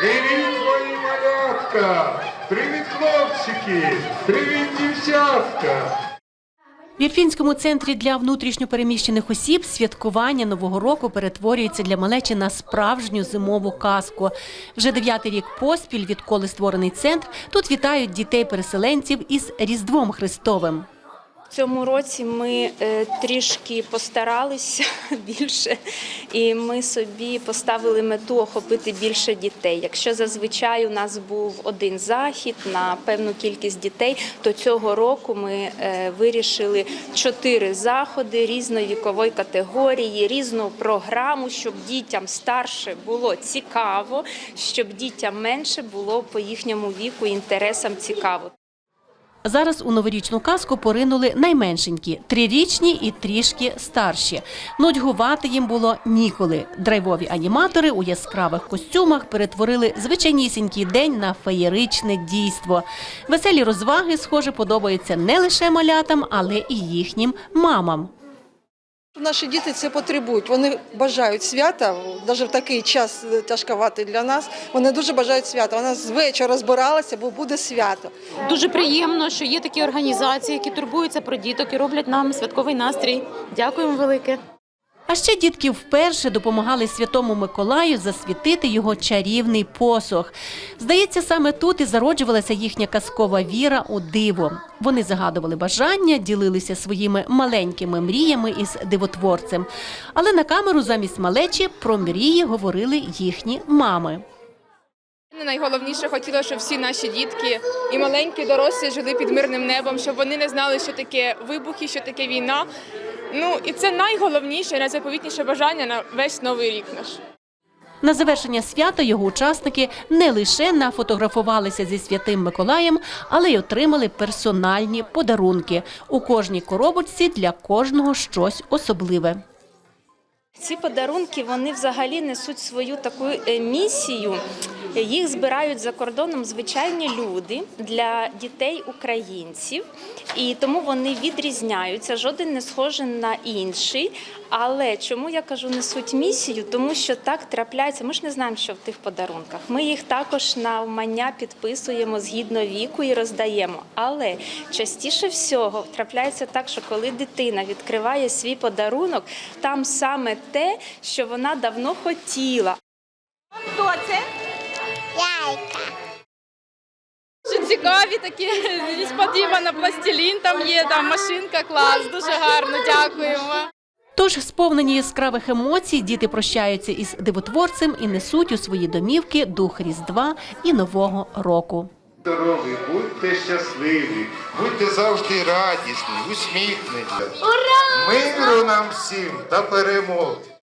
Привіт, мої малятка! Привіт, хлопчики! Привіт, дівчатка! В Ірпінському центрі для внутрішньопереміщених осіб святкування Нового року перетворюється для малечі на справжню зимову казку. Вже дев'ятий рік поспіль, відколи створений центр, тут вітають дітей-переселенців із Різдвом Христовим. Цьому році ми е, трішки постаралися більше, і ми собі поставили мету охопити більше дітей. Якщо зазвичай у нас був один захід на певну кількість дітей, то цього року ми е, вирішили чотири заходи різної вікової категорії, різну програму, щоб дітям старше було цікаво, щоб дітям менше було по їхньому віку інтересам цікаво. Зараз у новорічну казку поринули найменшенькі трирічні і трішки старші. Нудьгувати їм було ніколи. Драйвові аніматори у яскравих костюмах перетворили звичайнісінький день на феєричне дійство. Веселі розваги, схоже, подобаються не лише малятам, але і їхнім мамам. Наші діти це потребують. Вони бажають свята, навіть в такий час тяжковатий для нас. Вони дуже бажають свята. Вона з вечора збиралася, бо буде свято. Дуже приємно, що є такі організації, які турбуються про діток і роблять нам святковий настрій. Дякуємо велике. А ще дітки вперше допомагали святому Миколаю засвітити його чарівний посох. Здається, саме тут і зароджувалася їхня казкова віра у диво. Вони загадували бажання, ділилися своїми маленькими мріями із дивотворцем. Але на камеру замість малечі про мрії говорили їхні мами. Найголовніше хотіла, щоб всі наші дітки і маленькі, дорослі жили під мирним небом, щоб вони не знали, що таке вибухи, що таке війна. Ну і це найголовніше, найзаповітніше бажання на весь новий рік наш. На завершення свята його учасники не лише нафотографувалися зі святим Миколаєм, але й отримали персональні подарунки. У кожній коробочці для кожного щось особливе. Ці подарунки вони взагалі несуть свою таку е, місію. Їх збирають за кордоном звичайні люди для дітей українців, і тому вони відрізняються. Жоден не схожий на інший. Але чому я кажу несуть місію? Тому що так трапляється. Ми ж не знаємо, що в тих подарунках. Ми їх також на вмання підписуємо згідно віку і роздаємо. Але частіше всього трапляється так, що коли дитина відкриває свій подарунок, там саме те, що вона давно хотіла. Що цікаві такі несподівано пластилін там є, там машинка клас, дуже гарно, дякуємо. Тож, сповнені яскравих емоцій, діти прощаються із дивотворцем і несуть у свої домівки дух Різдва і Нового року. Здорові, будьте щасливі, будьте завжди радісні, усміхнені. Ура! Миру нам всім та перемоги!